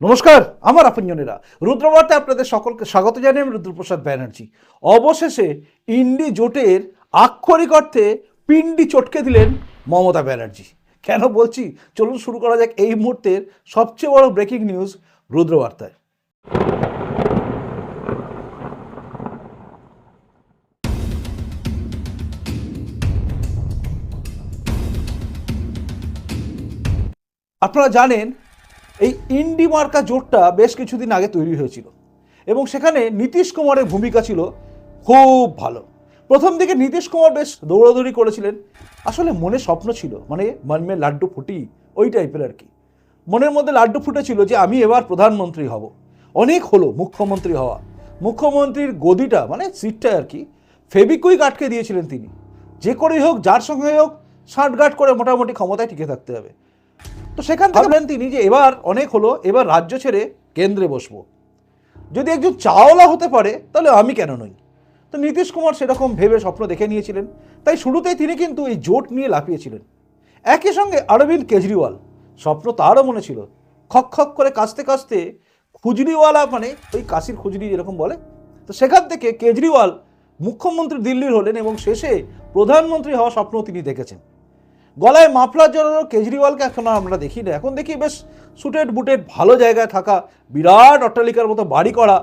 নমস্কার, আমার আপনজনেরা। রুদ্রবার্তে আপনাদের সকলকে স্বাগত জানাই আমি রুদ্রপ্রসাদ ব্যানার্জি। অবশেষে ইন্ডি জোটের আক্ষরিক অর্থে পিন্ডি চটকে দিলেন মমতা ব্যানার্জি। কেন বলছি? চলুন শুরু করা যাক এই মুহূর্তের সবচেয়ে বড় ব্রেকিং নিউজ রুদ্রবার্তায়। আপনারা জানেন এই ইন্ডি মার্কা জোটটা বেশ কিছুদিন আগে তৈরি হয়েছিল এবং সেখানে নীতিশ কুমারের ভূমিকা ছিল খুব ভালো। প্রথম দিকে নীতিশ কুমার বেশ দৌড়াদৌড়ি করেছিলেন। আসলে মনে স্বপ্ন ছিল মানে মন মে লাড্ডু ফুটি, ওই টাইপের আর কি। মনের মধ্যে লাড্ডু ফুটেছিল যে আমি এবার প্রধানমন্ত্রী হব। অনেক হলো মুখ্যমন্ত্রী হওয়া। মুখ্যমন্ত্রীর গদিটা মানে সিটটা আর কি ফেবিকুইক আটকে দিয়েছিলেন তিনি। যে করেই হোক, যার সঙ্গে হোক ষাটগাট করে মোটামুটি ক্ষমতায় টিকে থাকতে হবে। তো সেখান থেকে ভাবলেন তিনি যে এবার অনেক হলো, এবার রাজ্য ছেড়ে কেন্দ্রে বসবো। যদি একজন চাওলা হতে পারে, তাহলে আমি কেন নই? তো নীতিশ কুমার সেরকম ভেবে স্বপ্ন দেখে নিয়েছিলেন। তাই শুরুতেই তিনি কিন্তু এই জোট নিয়ে লাফিয়েছিলেন। একই সঙ্গে অরবিন্দ কেজরিওয়াল, স্বপ্ন তারও মনে ছিল। খক খক করে কাশতে কাশতে খুজরিওয়ালা মানে ওই কাশির খুজরি যেরকম বলে। তো সেখান থেকে কেজরিওয়াল মুখ্যমন্ত্রী দিল্লির হলেন এবং শেষে প্রধানমন্ত্রী হওয়ার স্বপ্ন তিনি দেখেছেন। গলায় মাফলার জড়ানো কেজরিওয়ালকে এখন আমরা দেখি না এখন দেখি বেশ সুটেড বুটেড ভালো জায়গায় থাকা বিরাট অট্টালিকার মতো বাড়ি করা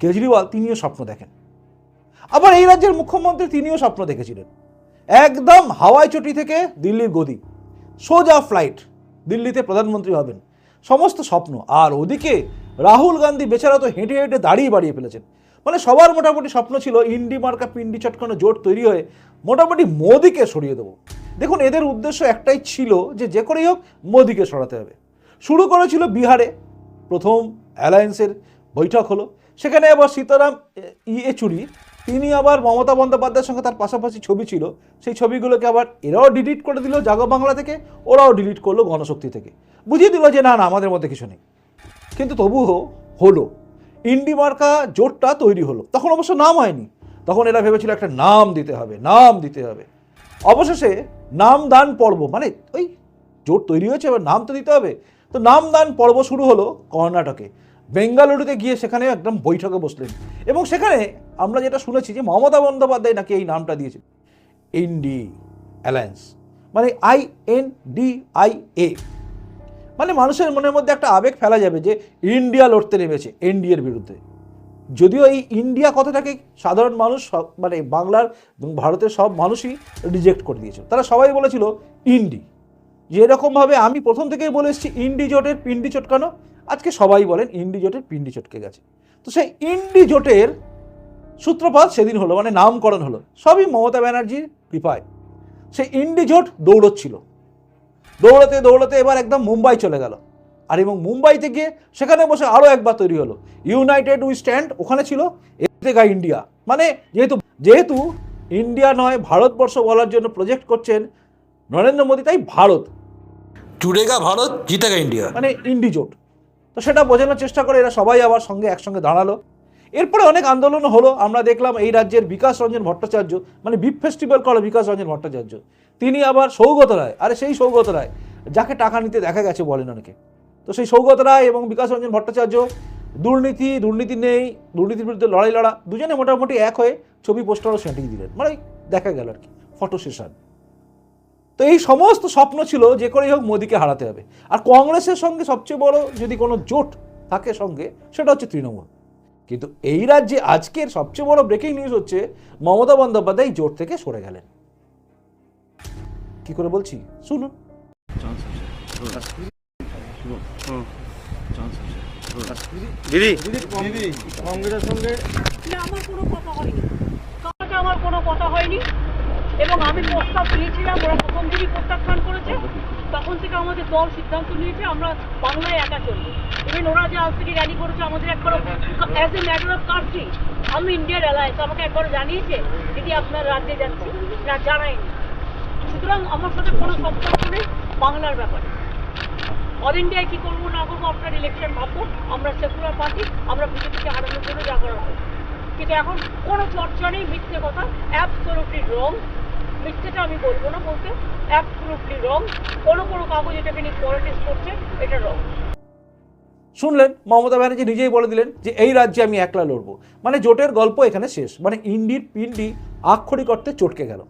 কেজরিওয়াল, তিনিও স্বপ্ন দেখেন। আবার এই রাজ্যের মুখ্যমন্ত্রী তিনিও স্বপ্ন দেখেছিলেন। একদম হাওয়াই চটি থেকে দিল্লির গদি। সোজা ফ্লাইট, দিল্লিতে প্রধানমন্ত্রী হবেন। সমস্ত স্বপ্ন। আর ওদিকে রাহুল গান্ধী বেচারা তো হেঁটে হেঁটে দাঁড়িয়ে বাড়িয়ে ফেলেছেন। মানে সবার মোটামুটি স্বপ্ন ছিল ইন্ডি মার্কা পিন্ডি চটকানো জোট তৈরি হয়ে মোটামুটি মোদিকে সরিয়ে দেবো। দেখুন, এদের উদ্দেশ্য একটাই ছিল যে যে করেই হোক মোদিকে সরাতে হবে। শুরু করেছিল বিহারে, প্রথম অ্যালায়েন্সের বৈঠক হলো। সেখানে আবার সীতারাম ই চুরি, তিনি আবার মমতা বন্দ্যোপাধ্যায়ের সঙ্গে তার পাশাপাশি ছবি ছিল। সেই ছবিগুলোকে আবার এরাও ডিলিট করে দিল জাগো বাংলা থেকে, ওরাও ডিলিট করল গণশক্তি থেকে। বুঝিয়ে দিল যে না না, আমাদের মধ্যে কিছু নেই। কিন্তু তবুও হলো। ইন্ডি মার্কা জোটটা তৈরি হলো। তখন অবশ্য নাম হয়নি। তখন এরা ভেবেছিল একটা নাম দিতে হবে, নাম দিতে হবে। অবশেষে নাম দান পর্ব মানে ওই জোট তৈরি হয়েছে, এবার নাম তো দিতে হবে। তো নাম দান পর্ব শুরু হলো কর্ণাটকে। বেঙ্গালুরুতে গিয়ে সেখানে একদম বৈঠকে বসলেন। এবং সেখানে আমরা যেটা শুনেছি যে মমতা বন্দ্যোপাধ্যায় নাকি এই নামটা দিয়েছে। ইন্ডি অ্যালায়েন্স মানে I N D I A. মানে মানুষের মনের মধ্যে একটা আবেগ ফেলা যাবে যে ইন্ডিয়া লড়তে নেমেছে, এনডিএর বিরুদ্ধে। যদিও এই ইন্ডিয়া কথাটাকে সাধারণ মানুষ মানে বাংলার এবং ভারতের সব মানুষই রিজেক্ট করে দিয়েছিল। তারা সবাই বলেছিল, ইন্ডি। যে এরকমভাবে আমি প্রথম থেকেই বলে এসেছি, ইন্ডি জোটের পিন্ডি চটকানো। আজকে সবাই বলেন, ইন্ডি জোটের পিন্ডি চটকে গেছে। তো সেই ইন্ডি জোটের সূত্রপাত সেদিন হলো মানে নামকরণ হলো। সবই মমতা ব্যানার্জির কৃপায়। সেই ইন্ডি জোট দৌড়চ্ছিল। দৌড়াতে দৌড়াতে এবার একদম মুম্বাই চলে গেল। আর এবং মুম্বাইতে গিয়ে সেখানে বসে আরও একবার তৈরি হলো। ইউনাইটেড উই স্ট্যান্ড ওখানে ছিল এতেগা ইন্ডিয়া। মানে যেহেতু যেহেতু ইন্ডিয়া নয় ভারতবর্ষ বলার জন্য প্রজেক্ট করছেন নরেন্দ্র মোদী তাই ভারত। জুড়েগা ভারত জিতেগা ইন্ডিয়া। মানে ইন্ডিজোট তো সেটা বোঝানোর চেষ্টা করে এরা সবাই আবার সঙ্গে একসঙ্গে দাঁড়াল। এরপরে অনেক আন্দোলন হলো আমরা দেখলাম এই রাজ্যের বিকাশ রঞ্জন ভট্টাচার্য মানে বিপ ফেস্টিভ্যাল করে বিকাশ রঞ্জন ভট্টাচার্য। তিনি আবার সৌগত রায়, আরে সেই সৌগত রায়, যাকে টাকা নিতে দেখা গেছে বলেন অনেকে। তো সেই সৌগত রায় এবং বিকাশ রঞ্জন ভট্টাচার্য, দুর্নীতি দুর্নীতি নেই, দুর্নীতির বিরুদ্ধে লড়াই লড়া, দুজনে মোটামুটি এক হয়ে ছবি পোস্টারও সেঁটিয়ে দিলেন। মানে দেখা গেল আর কি, ফটো সেশন। তো এই সমস্ত স্বপ্ন ছিল যে করেই হোক মোদীকে হারাতে হবে। আর কংগ্রেসের সঙ্গে সবচেয়ে বড় যদি কোনো জোট থাকে সঙ্গে, সেটা হচ্ছে তৃণমূল। কিন্তু এই রাজ্যে আজকের সবচেয়ে বড় ব্রেকিং নিউজ হচ্ছে মমতা বন্দ্যোপাধ্যায় জোট থেকে সরে গেলেন। কি করে বলছি? শুনুন। দিদি। না, আমার কোনো কথা হয়নি। আমার কোনো কথা হয়নি। এবং আমি প্রস্তাব দিয়েছিলাম ওরা প্রথম দিনই প্রত্যাখ্যান করেছে। তখন থেকে আমাদের দল সিদ্ধান্ত নিয়েছে আমরা বাংলায় একা চলবো। ইভেন ওরা যে আজ থেকে র্যালি করেছে আমাদের একবার as a matter of country আমি ইন্ডিয়ার অ্যালায়েন্স আমাকে একবার জানিয়েছে দিদি আপনার রাজ্যে যাচ্ছি। না জানায়নি। সুতরাং আমার সাথে কোনো সম্পর্ক নেই, বাংলার ব্যাপারে। অল ইন্ডিয়ায় কী করব, না করব, আপনার ইলেকশন ভাববো আমরা সেকুলার পার্টি আমরা বিজেপিকে হারানোর জন্য যা করার। কিন্তু এখন কোনো চর্চা নেই, মিথ্যে কথা অ্যাবসোলুটলি রং মিথ্যেটা আমি বলব না বলতে অ্যাবসোলুটলি রং কোনো কোনো কাগজ এটাকে নিয়ে পলিটিক্স করছে, এটা রং শুনলেন, মমতা ব্যানার্জি নিজেই বলে দিলেন যে এই রাজ্যে আমি একলা লড়বো। মানে জোটের গল্প এখানে শেষ। মানে ইন্ডির পিন্ডি আক্ষরিক অর্থে চটকে গেল।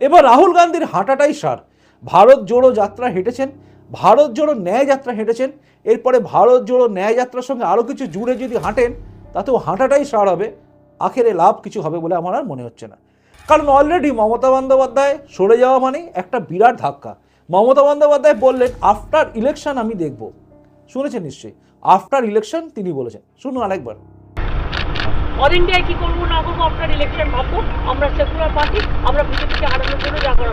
এবার রাহুল গান্ধীর হাঁটাটাই সার। ভারত জোড়ো যাত্রা হেঁটেছেন, ভারত জোড়ো ন্যায় যাত্রা হেঁটেছেন, এরপরে ভারত জোড়ো ন্যায় যাত্রার সঙ্গে আরও কিছু জুড়ে যদি হাঁটেন, তাতেও হাঁটাটাই সার হবে, আখেরে লাভ কিছু হবে বলে আমার আর মনে হচ্ছে না। কারণ অলরেডি মমতা বন্দ্যোপাধ্যায় সরে যাওয়া মানে একটা বিরাট ধাক্কা। মমতা বন্দ্যোপাধ্যায় বললেন আফটার ইলেকশন আমি দেখব। শুনেছেন নিশ্চয়ই? আফটার ইলেকশন তিনি বলেছেন। শুনুন আরেকবার। অল ইন্ডিয়ায় কি করব, না করব, আপনার ইলেকশন ভাববো, আমরা সেকুলার পার্টি আমরা বিজেপিকে হারানোর জন্য যা করা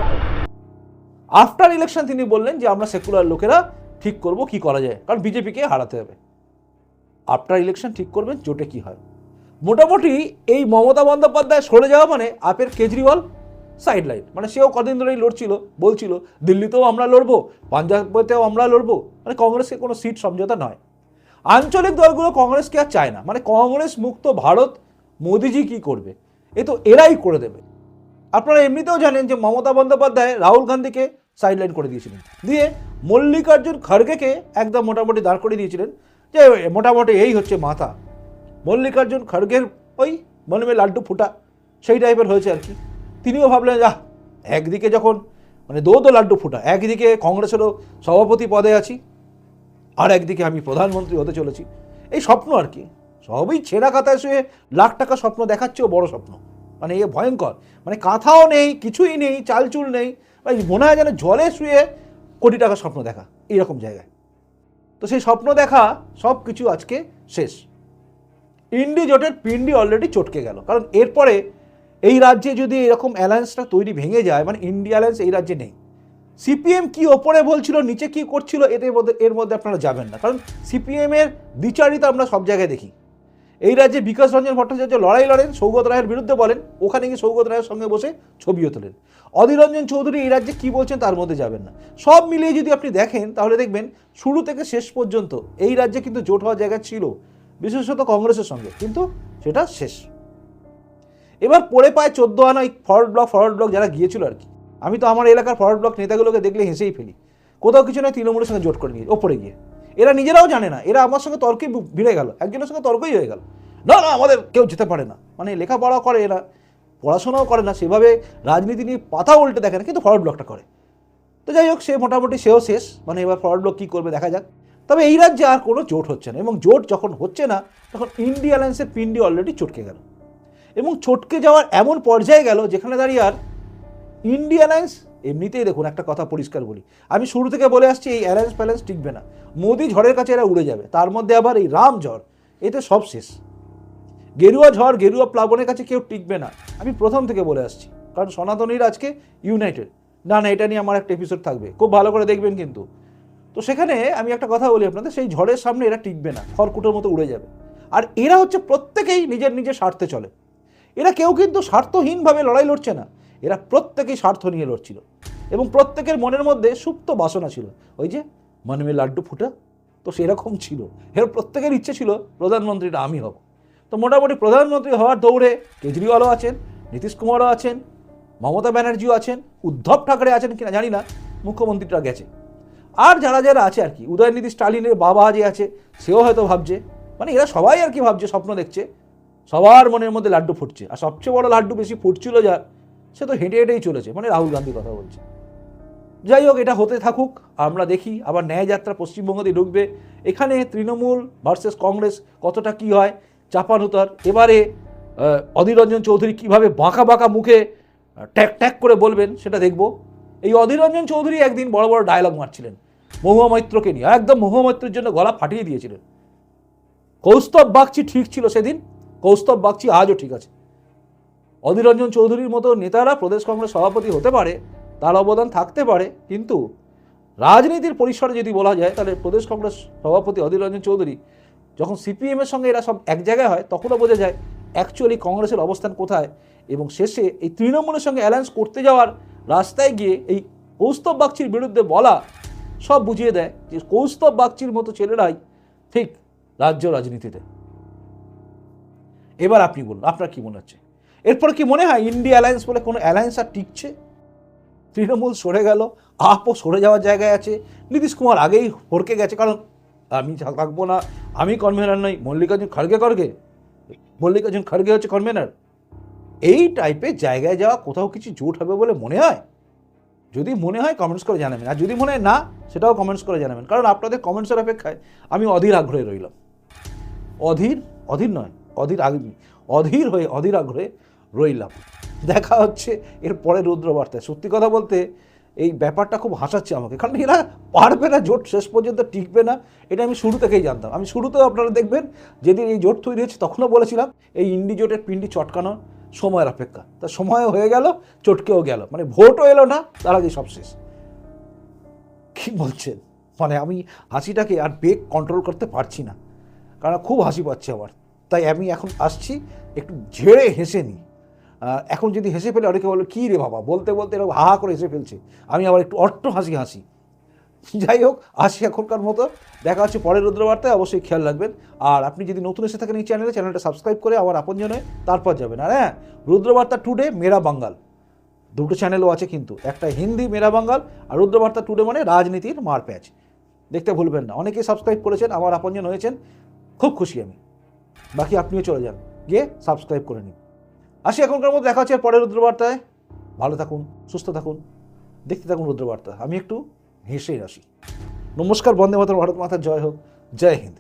আফটার ইলেকশন তিনি বললেন যে আমরা সেকুলার লোকেরা ঠিক করব, কি করা যায়? কারণ বিজেপিকে হারাতে হবে। আফটার ইলেকশন ঠিক করবেন, জোটে কি হয়? মোটামুটি এই মমতা বন্দ্যোপাধ্যায় সরে যাওয়া মানে আপের কেজরিওয়াল সাইড লাইন মানে সেও কদিন ধরেই লড়ছিল, বলছিল, দিল্লিতেও আমরা লড়বো, পাঞ্জাবেতেও আমরা লড়বো। মানে কংগ্রেসকে কোনো সিট সমঝোতা নয়। আঞ্চলিক দলগুলো কংগ্রেসকে আর চায় না। মানে কংগ্রেস মুক্ত ভারত, মোদিজি কি করবে? এ তো এরাই করে দেবে। আপনারা এমনিতেও জানেন যে মমতা বন্দ্যোপাধ্যায় রাহুল গান্ধীকে সাইডলাইন করে দিয়েছিলেন। দিয়ে মল্লিকার্জুন খড়গেকে একদম মোটামুটি দাঁড় করে দিয়েছিলেন যে মোটামুটি এই হচ্ছে মাথা। মল্লিকার্জুন খড়গের ওই মনে মনে লাড্ডু ফুটা, সেই টাইপের হয়েছে আর কি। তিনিও ভাবলেন যা একদিকে যখন মানে দো দো লাড্ডু ফুটা, একদিকে কংগ্রেসেরও সভাপতি পদে আছি। আর একদিকে আমি প্রধানমন্ত্রী হতে চলেছি। এই স্বপ্ন আর কি? সবই ছেঁড়া কাতায় শুয়ে লাখ টাকা স্বপ্ন দেখাচ্ছেও বড় স্বপ্ন। মানে এ ভয়ঙ্কর। মানে কাঁথাও নেই, কিছুই নেই, চালচুল নেই। মানে মনে হয় যেন জলে শুয়ে কোটি টাকা স্বপ্ন দেখা, এইরকম জায়গায়। তো সেই স্বপ্ন দেখা, সব কিছু আজকে শেষ। ইন্ডি জোটের পিন্ডি অলরেডি চটকে গেল। কারণ এরপরে এই রাজ্যে যদি এরকম অ্যালায়েন্সটা তৈরি ভেঙে যায় মানে ইন্ডিয়া অ্যালায়েন্স এই রাজ্যে নেই। সিপিএম কি ওপরে বলছিল, নিচে কি করছিল, এদের মধ্যে, এর মধ্যে আপনারা যাবেন না। কারণ সিপিএমের দ্বিচারিতা আমরা সব জায়গায় দেখি। এই রাজ্যে বিকাশ রঞ্জন ভট্টাচার্য লড়াই লড়েন, সৌগত রায়ের বিরুদ্ধে বলেন, ওখানে গিয়ে সৌগত রায়ের সঙ্গে বসে ছবিও তোলেন। অধীর রঞ্জন চৌধুরী এই রাজ্যে কী বলছেন তার মধ্যে যাবেন না। সব মিলিয়ে যদি আপনি দেখেন, তাহলে দেখবেন শুরু থেকে শেষ পর্যন্ত এই রাজ্যে কিন্তু জোট হওয়ার জায়গা ছিল, বিশেষত কংগ্রেসের সঙ্গে, কিন্তু সেটা শেষ। এবার পড়ে পায় চোদ্দ আনা ফরওয়ার্ড ব্লক ফরওয়ার্ড ব্লক যারা গিয়েছিল আর কি। আমি তো আমার এলাকার ফরওয়ার্ড ব্লক নেতাগুলোকে দেখলে হেসেই ফেলি। কোথাও কিছু নয়, তৃণমূলের সঙ্গে জোট করে নিয়ে ওপরে গিয়ে। এরা নিজেরাও জানে না, এরা আমার সঙ্গে তর্কে ভিড়ে গেল, একজনের সঙ্গে তর্কই হয়ে গেল। না না, আমাদের কেউ যেতে পারে না। মানে লেখাপড়া করে এরা, পড়াশোনাও করে না, সেভাবে রাজনীতি নিয়ে পাতা উল্টে দেখে না, কিন্তু ফরওয়ার্ড ব্লকটা করে। তো যাই হোক, সে মোটামুটি সেও শেষ মানে এবার ফরওয়ার্ড ব্লক কী করবে দেখা যাক। তবে এই রাজ্যে আর কোনো জোট হচ্ছে না, এবং জোট যখন হচ্ছে না, তখন ইন্ডিয়া অ্যালায়েন্সের পিন্ডি অলরেডি চটকে গেল। এবং চটকে যাওয়ার এমন পর্যায়ে গেল, যেখানে দাঁড়িয়ে আর ইন্ডিয়া অ্যালায়েন্স এমনিতেই দেখুন, একটা কথা পরিষ্কার বলি। আমি শুরু থেকে বলে আসছি, এই অ্যালায়েন্স ফ্যালায়েন্স টিকবে না। মোদি ঝড়ের কাছে এরা উড়ে যাবে। তার মধ্যে আবার এই রাম ঝড় এতে সব শেষ। গেরুয়া ঝড়, গেরুয়া প্লাবনের কাছে কেউ টিকবে না। আমি প্রথম থেকে বলে আসছি, কারণ সনাতনীর আজকে ইউনাইটেড। না না, এটা নিয়ে আমার একটা এপিসোড থাকবে। খুব ভালো করে দেখবেন কিন্তু। তো সেখানে আমি একটা কথা বলি আপনাদের, সেই ঝড়ের সামনে এরা টিকবে না, খড়কুটোর মতো উড়ে যাবে। আর এরা হচ্ছে প্রত্যেকেই নিজের নিজের স্বার্থে চলে। এরা কেউ কিন্তু স্বার্থহীনভাবে লড়াই লড়ছে না। এরা প্রত্যেকেই স্বার্থ নিয়ে লড়ছিল এবং প্রত্যেকের মনের মধ্যে সুপ্ত বাসনা ছিল। ওই যে মনমে লাড্ডু ফুটা, তো সেরকম ছিল। এর প্রত্যেকের ইচ্ছে ছিল প্রধানমন্ত্রীটা আমি হব। তো মোটামুটি প্রধানমন্ত্রী হওয়ার দৌড়ে কেজরিওয়ালও আছেন, নীতিশ কুমারও আছেন, মমতা ব্যানার্জিও আছেন, উদ্ধব ঠাকরে আছেন কিনা জানি না, মুখ্যমন্ত্রীটা গেছে। আর যারা যারা আছে আর কি, উদয়নিধি স্টালিনের বাবা যে আছে, সেও হয়তো ভাবছে মানে এরা সবাই আর কি ভাবছে, স্বপ্ন দেখছে, সবার মনের মধ্যে লাড্ডু ফুটছে। আর সবচেয়ে বড় লাড্ডু বেশি ফুটছিল যার সে তো হেঁটে হেঁটেই চলেছে মানে রাহুল গান্ধী কথা বলছে। যাই হোক, এটা হতে থাকুক, আমরা দেখি, আবার ন্যায় যাত্রা পশ্চিমবঙ্গতে ঢুকবে। এখানে তৃণমূল ভার্সেস কংগ্রেস, কতটা কি হয় চাপানুতার এবারে অধীর রঞ্জন চৌধুরী কীভাবে বাঁকা বাঁকা মুখে ট্যাক ট্যাক করে বলবেন, সেটা দেখব। এই অধীর রঞ্জন চৌধুরী একদিন বড় বড় ডায়লগ মারছিলেন, মহুয়া মৈত্রকে নিয়ে। একদম মহুয়া মৈত্রের জন্য গলা ফাটিয়ে দিয়েছিলেন। কৌস্তব বাগচি ঠিক ছিল সেদিন, কৌস্তব বাগচি আজও ঠিক আছে। অধীর রঞ্জন চৌধুরীর মতো নেতারা প্রদেশ কংগ্রেস সভাপতি হতে পারে, তার অবদান থাকতে পারে, কিন্তু রাজনীতির পরিসরে যদি বলা যায়, তাহলে প্রদেশ কংগ্রেস সভাপতি অধীর রঞ্জন চৌধুরী যখন সিপিএমের সঙ্গে এরা সব এক জায়গায় হয়, তখনও বোঝা যায় অ্যাকচুয়ালি কংগ্রেসের অবস্থান কোথায় এবং শেষে এই তৃণমূলের সঙ্গে অ্যালায়েন্স করতে যাওয়ার রাস্তায় গিয়ে এই কৌস্তব বাগচির বিরুদ্ধে বলা সব বুঝিয়ে দেয় যে কৌস্তব বাগচির মতো ছেলেরাই ঠিক রাজ্য রাজনীতিতে। এবার আপনি বলুন, আপনার কী মনে হচ্ছে? এরপর কি মনে হয় ইন্ডিয়া অ্যালায়েন্স বলে কোনো অ্যালায়েন্স আর টিকছে? তৃণমূল সরে গেল আপও সরে যাওয়ার জায়গায় আছে। নীতিশ কুমার আগেই হরকে গেছে, কারণ আমি থাকব না, আমি কনভেনার নই, মল্লিকার্জুন খাড়গে করগে। মল্লিকার্জুন খাড়গে হচ্ছে কনভেনার এই টাইপের জায়গায় যাওয়া কোথাও কিছু জোট হবে বলে মনে হয়? যদি মনে হয় কমেন্টস করে জানাবেন, আর যদি মনে হয় না, সেটাও কমেন্টস করে জানাবেন, কারণ আপনাদের কমেন্টসের অপেক্ষায় আমি অধীর আগ্রহে রইলাম। অধীর অধীর নয়, অধীর আগ্রহী, অধীর হয়ে অধীর আগ্রহে রইলাম। দেখা হচ্ছে এর পরে রুদ্রবার্তায়। সত্যি কথা বলতে, এই ব্যাপারটা খুব হাসাচ্ছে আমাকে। কারণ এরা পারবে না, জোট শেষ পর্যন্ত টিকবে না, এটা আমি শুরু থেকেই জানতাম। আমি শুরুতেও আপনারা দেখবেন, যেদিন এই জোট তৈরি হয়েছে, তখনও বলেছিলাম, এই ইন্ডি জোটের পিন্ডি চটকানো সময়ের অপেক্ষা। তা সময়ও হয়ে গেল, চটকেও গেল। মানে ভোটও এলো না, তার আগে সব শেষ। কি বলছেন? মানে আমি হাসিটাকে আর বেগ কন্ট্রোল করতে পারছি না। কারণ খুব হাসি পাচ্ছে আমার। তাই আমি এখন আসছি, একটু ঝেড়ে হেসে নিই। এখন যদি হেসে ফেলে অনেকে বলে, কী রে বাবা? বলতে বলতে এরকম হা করে হেসে ফেলছে। আমি আবার একটু অট্ট হাসি হাসি। যাই হোক আসি এখনকার মতো। দেখা হচ্ছে পরের রুদ্রবার্তায়, অবশ্যই খেয়াল রাখবেন। আর আপনি যদি নতুন এসে থাকেন এই চ্যানেলে, চ্যানেলটা সাবস্ক্রাইব করে আবার আমার আপনজনে তারপর যাবেন। আর হ্যাঁ রুদ্রবার্তা টুডে মেরা বাঙ্গাল। দুটো চ্যানেলও আছে কিন্তু। একটা হিন্দি, মেরা বাঙ্গাল, আর রুদ্রবার্তা টুডে মানে রাজনীতির মার মারপ্যাচ দেখতে ভুলবেন না। অনেকেই সাবস্ক্রাইব করেছেন, আমার আপনজন হয়েছেন। খুব খুশি আমি। বাকি আপনিও চলে যান। গিয়ে সাবস্ক্রাইব করে নিন। আসি এখনকার মধ্যে, দেখা হচ্ছে আর পরের রুদ্রবার্তায়। ভালো থাকুন, সুস্থ থাকুন, দেখতে থাকুন রুদ্রবার্তা। আমি একটু হেসেই আসি। নমস্কার, বন্দে মাতার ভারত মাতার, জয় হোক। জয় হিন্দ।